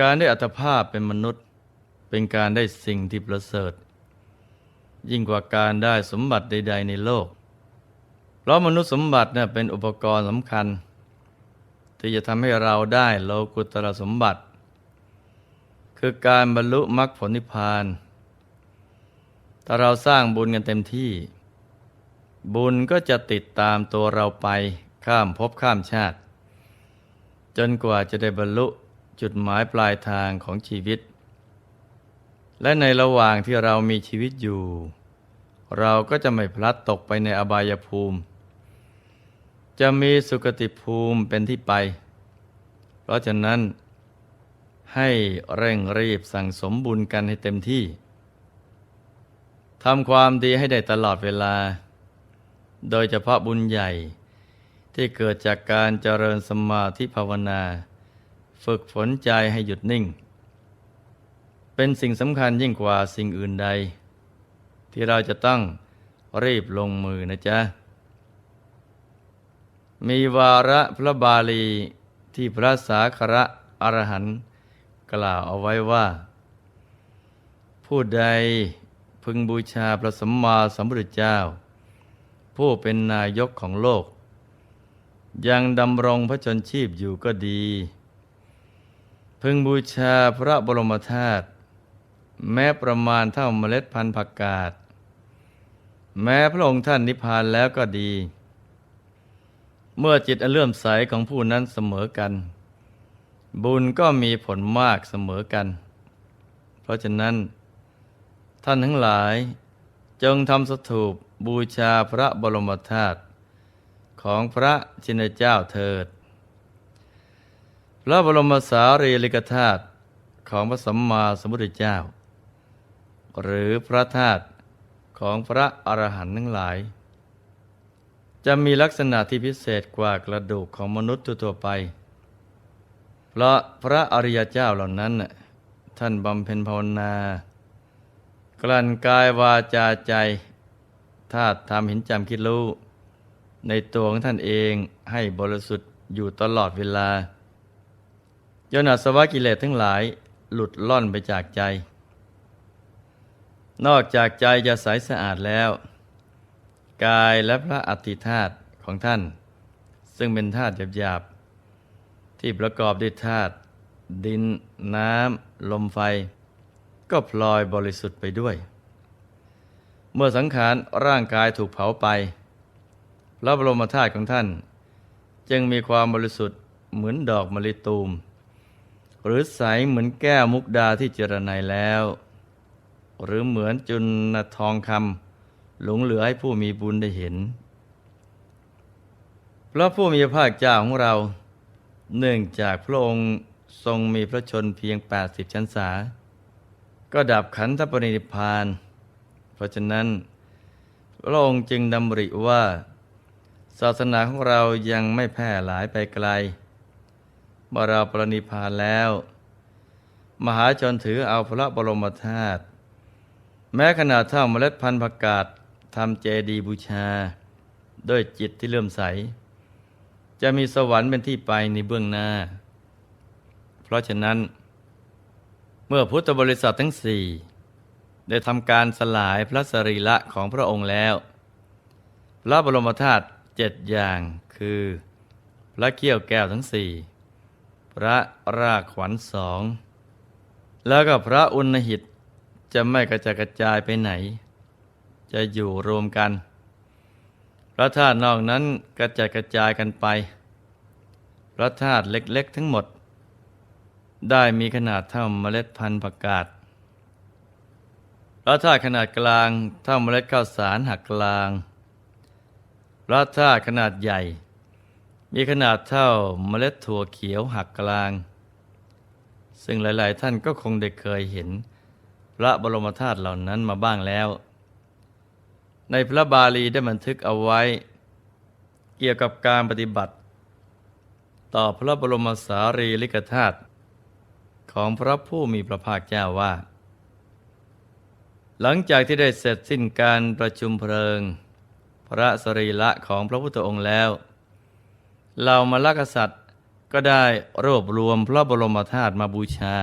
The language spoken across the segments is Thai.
การได้อัตภาพเป็นมนุษย์ เป็นการได้สิ่งที่ประเสริฐ ยิ่งกว่าการได้สมบัติใด ๆ ในโลก เพราะมนุษย์สมบัติเนี่ยเป็นอุปกรณ์สำคัญ ที่จะทำให้เราได้โลกุตตรสมบัติ คือการบรรลุมรรคผลนิพพาน ถ้าเราสร้างบุญกันเต็มที่ บุญก็จะติดตามตัวเราไปข้ามภพข้ามชาติ จนกว่าจะได้บรรลุ จุดหมายปลายทางของชีวิต และในระหว่างที่เรามีชีวิตอยู่ เราก็จะไม่พลัดตกไปในอบายภูมิ จะมีสุคติภูมิเป็นที่ไป เพราะฉะนั้น ให้เร่งรีบสั่งสมบุญกันให้เต็มที่ทำความดีให้ได้ตลอดเวลา โดยเฉพาะบุญใหญ่ที่เกิดจากการเจริญสมาธิภาวนา ฝึกฝนใจให้หยุดนิ่ง เป็นสิ่งสำคัญยิ่งกว่าสิ่งอื่นใด ที่เราจะต้องรีบลงมือนะจ๊ะ มีวาระพระบาลีที่พระสาคระอรหันต์กล่าวเอาไว้ว่า ผู้ใดพึงบูชาพระสัมมาสัมพุทธเจ้า ผู้เป็นนายกของโลก ยังดำรงพระชนชีพอยู่ก็ดี พึงบูชาพระบรมธาตุแม้ประมาณเท่าเมล็ดพันธุ์ผักกาดแม้พระองค์ท่านนิพพานแล้วก็ดี เมื่อจิตอันเลื่อมใสของผู้นั้นเสมอกัน บุญก็มีผลมากเสมอกัน เพราะฉะนั้น ท่านทั้งหลายจงทำสถูปบูชาพระบรมธาตุของพระชินเจ้าเถิด พระบรมสารีริกธาตุของพระสัมมาสัมพุทธเจ้า หรือพระธาตุของพระอรหันต์ทั้งหลาย จะมีลักษณะที่พิเศษกว่ากระดูกของมนุษย์ทั่วไป เพราะพระอริยเจ้าเหล่านั้น ท่านบำเพ็ญภาวนา กลั่นกายวาจาใจธาตุทำเห็นจำคิดรู้ ในตัวของท่านเองให้บริสุทธิ์อยู่ตลอดเวลา จนอาสวะกิเลสทั้งหลายหลุดล่อนไปจากใจ นอกจากใจจะใสสะอาดแล้ว กายและพระอัติธาตุของท่าน ซึ่งเป็นธาตุหยาบๆที่ประกอบด้วยธาตุดิน น้ำ ลมไฟ ก็พลอยบริสุทธิ์ไปด้วย เมื่อสังขารร่างกายถูกเผาไปพระบรมธาตุของท่าน จึงมีความบริสุทธิ์เหมือนดอกมะลิตูม หรือใสเหมือนแก้วมุกดาที่เจรไนแล้ว หรือเหมือนจุนนทองคำหลงเหลือให้ผู้มีบุญได้เห็น เพราะผู้มีพระเจ้าของเรา เนื่องจากพระองค์ทรงมีพระชนเพียง 80 ชั้นษา ก็ดับขันธปรินิพพาน เพราะฉะนั้น พระองค์จึงดำริว่า ศาสนาของเรายังไม่แพร่หลายไปไกล เมื่อเราปรนิพานแล้ว มหาชนถือเอาพระบรมธาตุแม้ขนาดเท่าเมล็ดพันธุ์ผักกาดทำเจดีบูชา ด้วยจิตที่เลื่อมใส จะมีสวรรค์เป็นที่ไปในเบื้องหน้า เพราะฉะนั้น เมื่อพุทธบริษัททั้งสี่ได้ทำการสลายพระสรีระของพระองค์แล้ว พระบรมธาตุเจ็ดอย่างคือ พระเกี้ยวแก้วทั้งสี่ พระรากขวัญสอง แล้วก็พระอุณหิตจะไม่กระจายกระจายไปไหน จะอยู่รวมกัน พระธาตุนอกนั้นกระจายกระจายกันไป พระธาตุเล็กๆทั้งหมด ได้มีขนาดเท่าเมล็ดพันธุ์ผักกาดพระธาตุขนาดกลางเท่าเมล็ดข้าวสารหักกลาง พระธาตุขนาดใหญ่ มีขนาดเท่าเมล็ดถั่วเขียวหักกลาง ซึ่งหลาย ๆ ท่านก็คงได้เคยเห็น พระบรมธาตุเหล่านั้นมาบ้างแล้ว ในพระบาลีได้บันทึกเอาไว้ เกี่ยวกับการปฏิบัติ ต่อพระบรมสารีริกธาตุของพระผู้มีพระภาคเจ้าว่า หลังจากที่ได้เสร็จสิ้นการประชุมเพลิง พระสรีระของพระพุทธองค์แล้ว เรามาลกษัตริย์ก็ได้รวบรวมพระบรมธาตุมาบูชา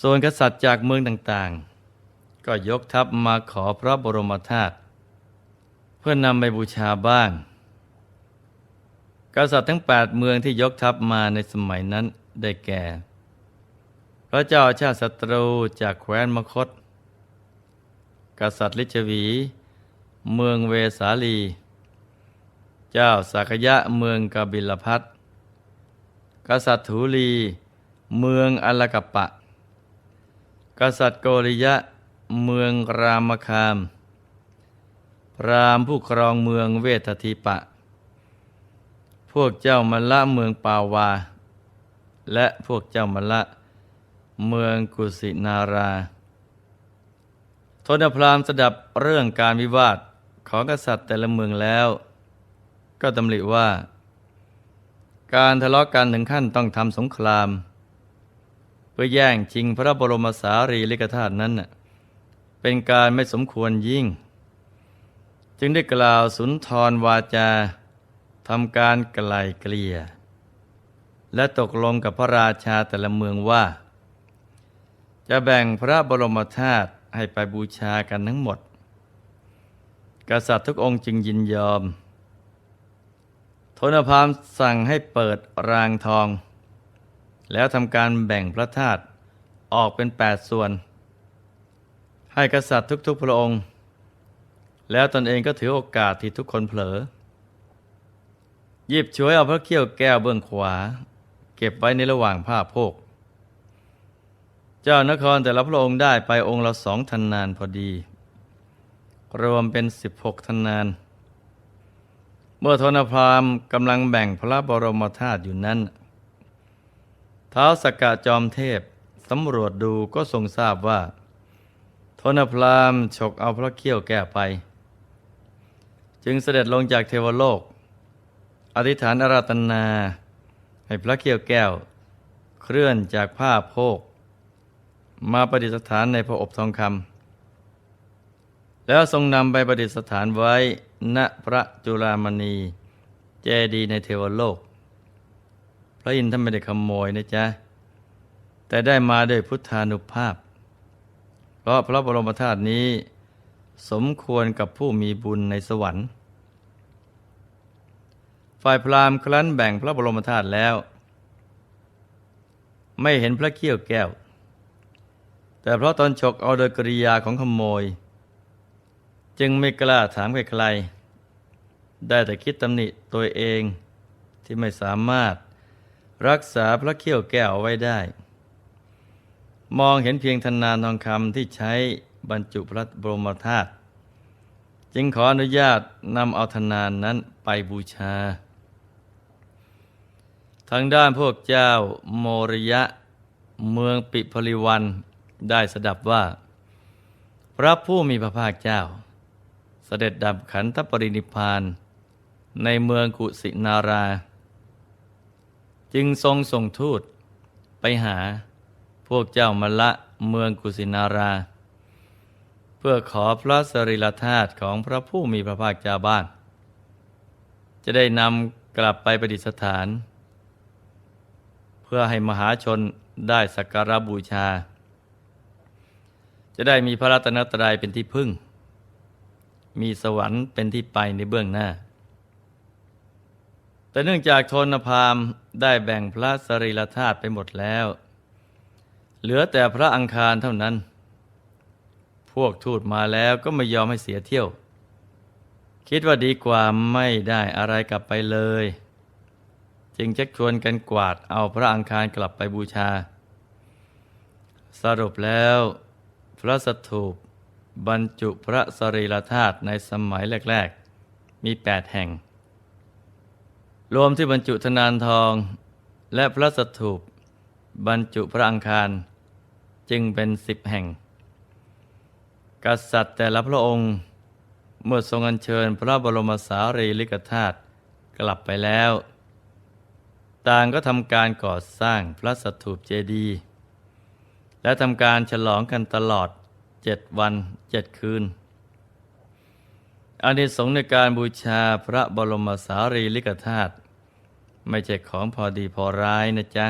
ส่วนกษัตริย์จากเมืองต่างๆ ก็ยกทัพมาขอพระบรมธาตุเพื่อนำไปบูชาบ้าง กษัตริย์ทั้ง 8 เมืองที่ยกทัพมาในสมัยนั้นได้แก่ พระเจ้าชาติศัตรูจากแคว้นมคต กษัตริย์ลิชวี เมืองเวสาลี เจ้าสักยะเมืองกบิลพัทกษัตริย์ถูลี เมืองอลกัปปะ กษัตริย์โกริยะ เมืองรามคาม พรามผู้ครองเมืองเวททีปะ พวกเจ้ามัลละเมืองปาวา และพวกเจ้ามัลละเมืองกุสินาราทนพรามสดับเรื่องการวิวาทของกษัตริย์แต่ละเมืองแล้ว ก็ตำหนิว่า การทะเลาะกันถึงขั้นต้องทำสงคราม เพื่อแย่งชิงพระบรมสารีริกธาตุนั้น เป็นการไม่สมควรยิ่ง จึงได้กล่าวสุนทรวาจาทำการไกลเกลี่ย และตกลงกับพระราชาแต่ละเมืองว่า จะแบ่งพระบรมธาตุให้ไปบูชากันทั้งหมด กษัตริย์ทุกองค์จึงยินยอม ทนพามสั่งให้เปิดรางทอง แล้วทำการแบ่งพระธาตุออกเป็นแปดส่วน ให้กษัตริย์ทุกๆพระองค์ แล้วตนเองก็ถือโอกาสที่ทุกคนเผลอ หยิบฉวยเอาพระเขี้ยวแก้วเบื้องขวา เก็บไว้ในระหว่างผ้าโพก เจ้านครแต่ละพระองค์ได้ไปองค์ละสองทันนานพอดี รวมเป็นสิบหกทันนาน เมื่อโทนพราหมณ์กำลังแบ่งพระบรมธาตุอยู่นั้นท้าวสกกะจอมเทพสำรวจดูก็ทรงทราบว่าโทนพราหมณ์ฉกเอาพระเขี้ยวแก้วไป จึงเสด็จลงจากเทวโลก อธิษฐานอาราธนา ให้พระเขี้ยวแก้ว เคลื่อนจากผ้าโพก มาประดิษฐานในพระอบทองคำแล้วทรงนำไปประดิษฐานไว้ ณพระจุลามณี เจดีย์ในเทวโลก พระอินทร์ท่านไม่ได้ขโมยนะจ๊ะ แต่ได้มาด้วยพุทธานุภาพ เพราะพระบรมธาตุนี้ สมควรกับผู้มีบุญในสวรรค์ ฝ่ายพราหมณ์ครั้นแบ่งพระบรมธาตุแล้ว ไม่เห็นพระเขี้ยวแก้ว แต่เพราะตอนฉกเอาโดยกริยาของขโมย จึงไม่กล้าถามใครๆได้แต่คิดตำหนิตัวเองที่ไม่สามารถรักษาพระเขี้ยวแก้วไว้ได้ มองเห็นเพียงธนานทองคำที่ใช้บรรจุพระบรมธาตุจึงขออนุญาตนำเอาธนานนั้นไปบูชา ทางด้านพวกเจ้าโมริยะเมืองปิพลิวันได้สดับว่า พระผู้มีพระภาคเจ้า เสด็จดับขันธปรินิพาน ในเมืองกุสินารา จึงทรงส่งทูตไปหาพวกเจ้ามละเมืองกุสินารา เพื่อขอพระสรีรธาตุของพระผู้มีพระภาคเจ้าบ้างจะได้นำกลับไปประดิษฐาน เพื่อให้มหาชนได้สักการะบูชา จะได้มีพระรัตนตรัยเป็นที่พึ่ง มีสวรรค์เป็นที่ไปในเบื้องหน้า แต่เนื่องจากโทนพามได้แบ่งพระสรีรธาตุไปหมดแล้ว เหลือแต่พระอังคารเท่านั้น พวกทูตมาแล้วก็ไม่ยอมให้เสียเที่ยว คิดว่าดีกว่าไม่ได้อะไรกลับไปเลย จึงชักชวนกันกวาดเอาพระอังคารกลับไปบูชา สรุปแล้วพระสถูป บรรจุพระสรีรธาตุในสมัยแรก ๆ มีแปดแห่ง รวมที่บรรจุธนานทองและพระสถูปบรรจุพระอังคารจึงเป็นสิบแห่ง กษัตริย์แต่ละพระองค์เมื่อทรงอัญเชิญพระบรมสารีริกธาตุกลับไปแล้ว ต่างก็ทำการก่อสร้างพระสถูปเจดีย์และทำการฉลองกันตลอด เจ็ดวันเจ็ดคืนอานิสงส์ในการบูชาพระบรมสารีริกธาตุไม่ใช่ของพอดีพอร้ายนะจ๊ะ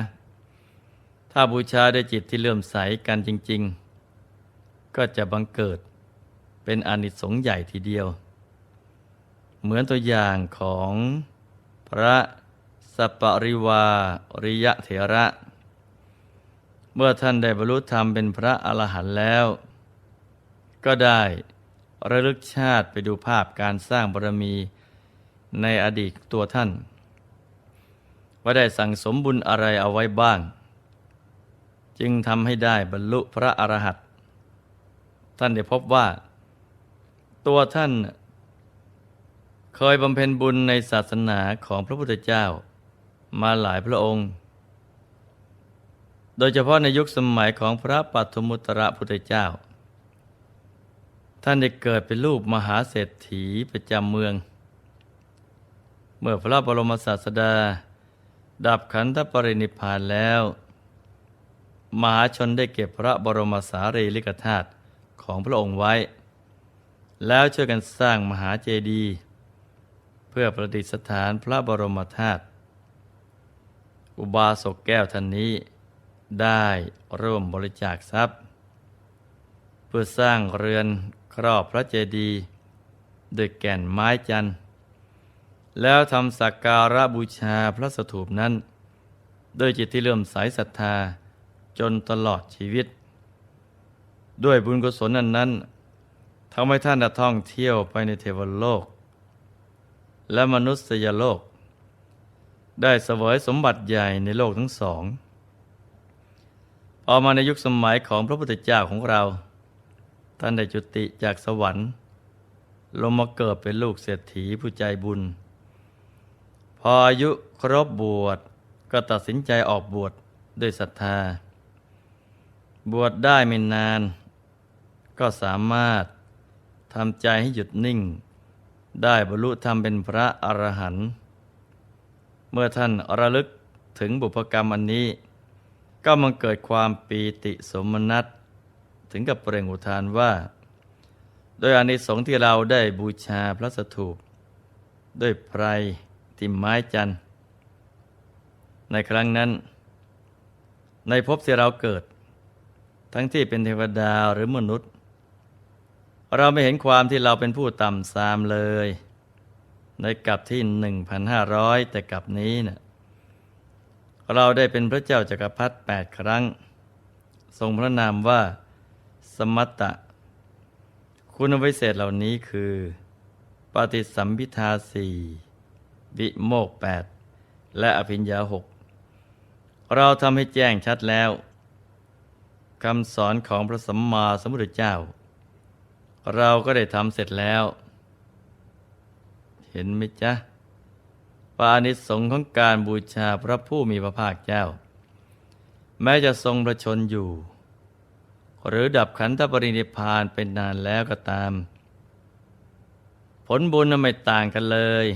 ถ้าบูชาด้วยจิตที่เลื่อมใสกันจริง ๆ ก็จะบังเกิดเป็นอานิสงส์ใหญ่ทีเดียว เหมือนตัวอย่างของพระสัปปริวาริยะเถระ เมื่อท่านได้บรรลุธรรมเป็นพระอรหันต์แล้ว ก็ได้ระลึกชาติไปดูภาพการสร้างบารมีในอดีตตัวท่าน ว่าได้สั่งสมบุญอะไรเอาไว้บ้าง จึงทำให้ได้บรรลุพระอรหันต์ท่านได้พบว่า ตัวท่าน เคยบำเพ็ญบุญในศาสนาของพระพุทธเจ้า มาหลายพระองค์ โดยเฉพาะในยุคสมัยของพระปัทมุตระพุทธเจ้า ท่านได้เกิดเป็นลูกมหาเศรษฐีประจำเมือง เมื่อพระบรมศาสดา ดับขันธปรินิพานแล้ว มหาชนได้เก็บพระบรมสารีริกธาตุของพระองค์ไว้ แล้วช่วยกันสร้างมหาเจดีย์เพื่อประดิษฐานพระบรมธาตุอุบาสกแก้วท่านนี้ได้ร่วมบริจาคทรัพย์ เพื่อสร้างเรือนครอบพระเจดีย์ด้วยแก่นไม้จันทร์ แล้วทำสักการะบูชาพระสถูปนั้น ด้วยจิตที่เลื่อมใสศรัทธาจนตลอดชีวิต ด้วยบุญกุศลนั้นนั้นทำให้ท่านได้ท่องเที่ยวไปในเทวโลก และมนุษยโลก ได้เสวยสมบัติใหญ่ในโลกทั้งสองพอกมาในยุคสมัยของพระพุทธเจ้าของเรา ท่านได้จุติจากสวรรค์ลงมาเกิดเป็นลูกเศรษฐีผู้ใจบุญ พออายุครบบวชก็ตัดสินใจออกบวชด้วยศรัทธา บวชได้ไม่นาน ก็สามารถทำใจให้หยุดนิ่ง ได้บรรลุธรรมเป็นพระอรหันต์เมื่อท่านระลึกถึงบุพกรรมอันนี้ ก็มันเกิดความปีติสมนัต ถึงกับเปล่งอุทานว่า โดยอานิสงส์ที่เราได้บูชาพระสถูปด้วยไพรที่ไม้จันทร์ ในครั้งนั้น ในภพที่เราเกิด ทั้งที่เป็นเทวดาหรือมนุษย์ เราไม่เห็นความที่เราเป็นผู้ต่ำซามเลย ในกลับที่ 1,500 แต่กลับนี้นะ่ะเราได้เป็นพระเจ้าจากักรพรรดิแปดครั้ง ทรงพระนามว่า สมัตตะ คุณวิเศษเหล่านี้คือ ปฏิสัมพิทาสี่วิโมกแปดและอภิญญาหกเราทำให้แจ้งชัดแล้วคำสอนของพระสัมมาสัมพุทธเจ้า เราก็ได้ทำเสร็จแล้ว เห็นไหมจ๊ะปานิสงของการบูชาพระผู้มีพระภาคเจ้า แม้จะทรงประชนอยู่ หรือดับขันธปรินิพานเป็นนานแล้วก็ตาม ผลบุญไม่ต่างกันเลย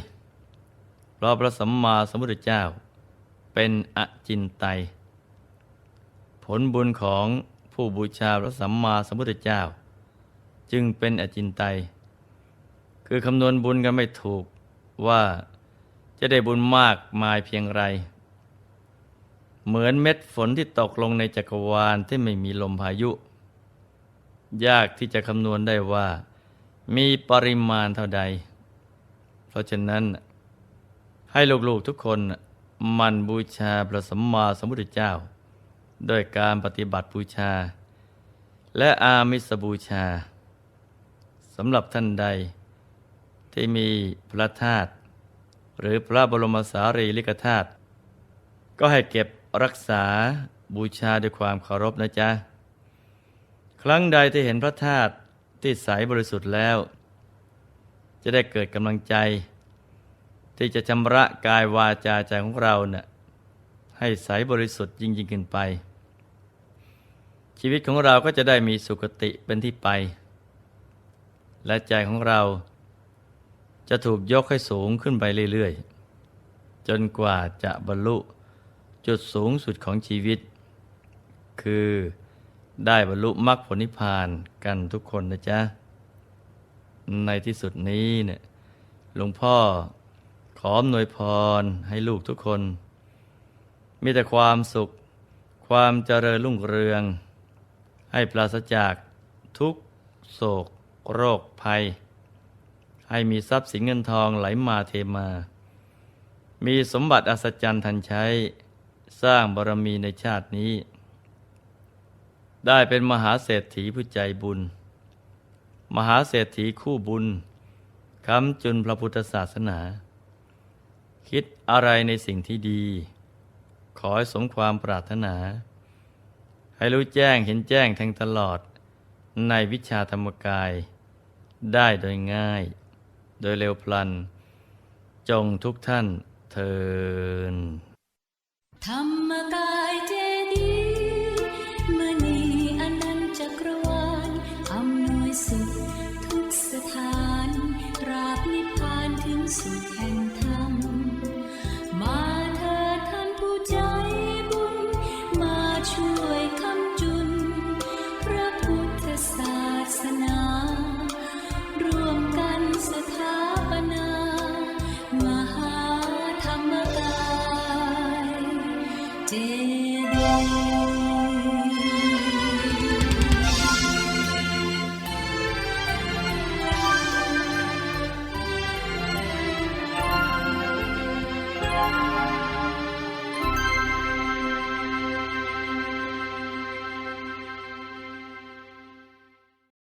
เพราะพระสัมมาสัมพุทธเจ้า เป็นอจินไตยผลบุญของผู้บูชาพระสัมมาสัมพุทธเจ้า จึงเป็นอจินไตยคือคำนวณบุญกันไม่ถูกว่าจะได้บุญมากมายเพียงไร เหมือนเม็ดฝนที่ตกลงในจักรวาลที่ไม่มีลมพายุ ยากที่จะคำนวณได้ว่า มีปริมาณเท่าใด เพราะฉะนั้นให้ลูกๆทุกคนมันบูชาพระสัมมาสัมพุทธเจ้า โดยการปฏิบัติบูชา และอามิสบูชาสำหรับท่านใด ที่มีพระธาตุหรือพระบรมสารีริกธาตุก็ให้เก็บรักษาบูชาด้วยความเคารพนะจ๊ะ ครั้งใดที่เห็นพระธาตุที่ใสบริสุทธิ์แล้ว จะได้เกิดกำลังใจ ที่จะชำระกายวาจาใจของเราเนะ่ยให้ใสบริสุทธิ์ยิ่งยิ่งขึ้นไป ชีวิตของเราก็จะได้มีสุคติเป็นที่ไป และใจของเราจะถูกยกให้สูงขึ้นไปเรื่อยๆ จนกว่าจะบรรลุจุดสูงสุดของชีวิต คือ ได้บรรลุมรรคผลนิพพานกันทุกคนนะจ๊ะ ในที่สุดนี้เนี่ยหลวงพ่อขออำนวยพรให้ลูกทุกคน มีแต่ความสุข ความเจริญรุ่งเรือง ให้ปราศจากทุกโศก โรคภัย ให้มีทรัพย์สินเงินทองไหลมาเทมา มีสมบัติอัศจรรย์ทันใช้ สร้างบารมีในชาตินี้ ได้เป็นมหาเศรษฐีผู้ใจบุญ มหาเศรษฐีคู่บุญค้ำจุนพระพุทธศาสนา คิดอะไรในสิ่งที่ดี ขอให้สมความปรารถนา ให้รู้แจ้งเห็นแจ้งแทงตลอดในวิชาธรรมกาย ได้โดยง่าย โดยเร็วพลัน จงทุกท่านเทินธรรมกาย มาเถิดท่านผู้ใจบุญ มาช่วยคำจุน พระพุทธศาสนา